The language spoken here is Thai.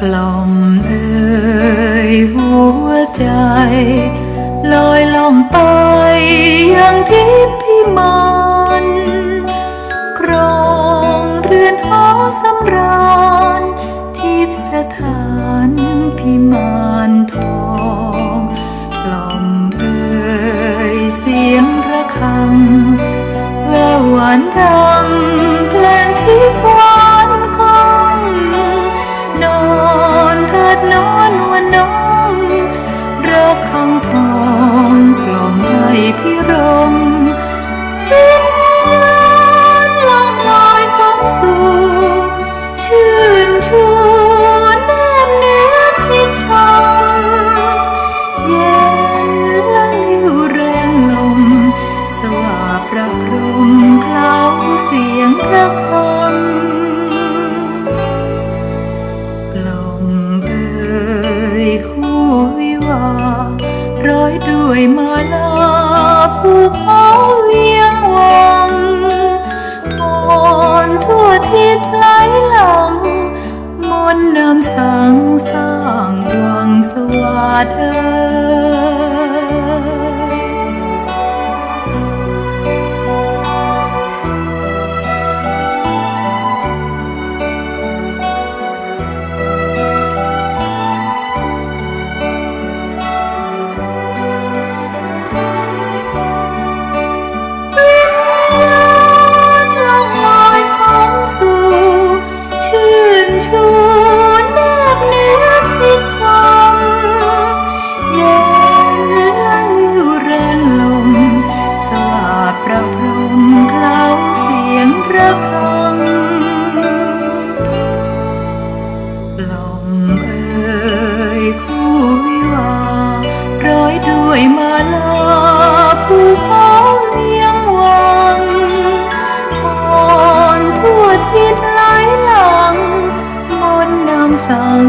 กล่อมเอ่ยหัวใจ ลอยล่องไปยังทิพพิมานครองเรือนหอสำราญทิพสถานพิมานทองกล่อมเอ่ยเสียงระฆังแววหวานดัง ว่าร้อยด้วยมาลาผู้ขอ ยด้วยมาลาผู้เขาเลี้ยงวังฮอนทั่วทิศไหลหลังมนต์นำสัง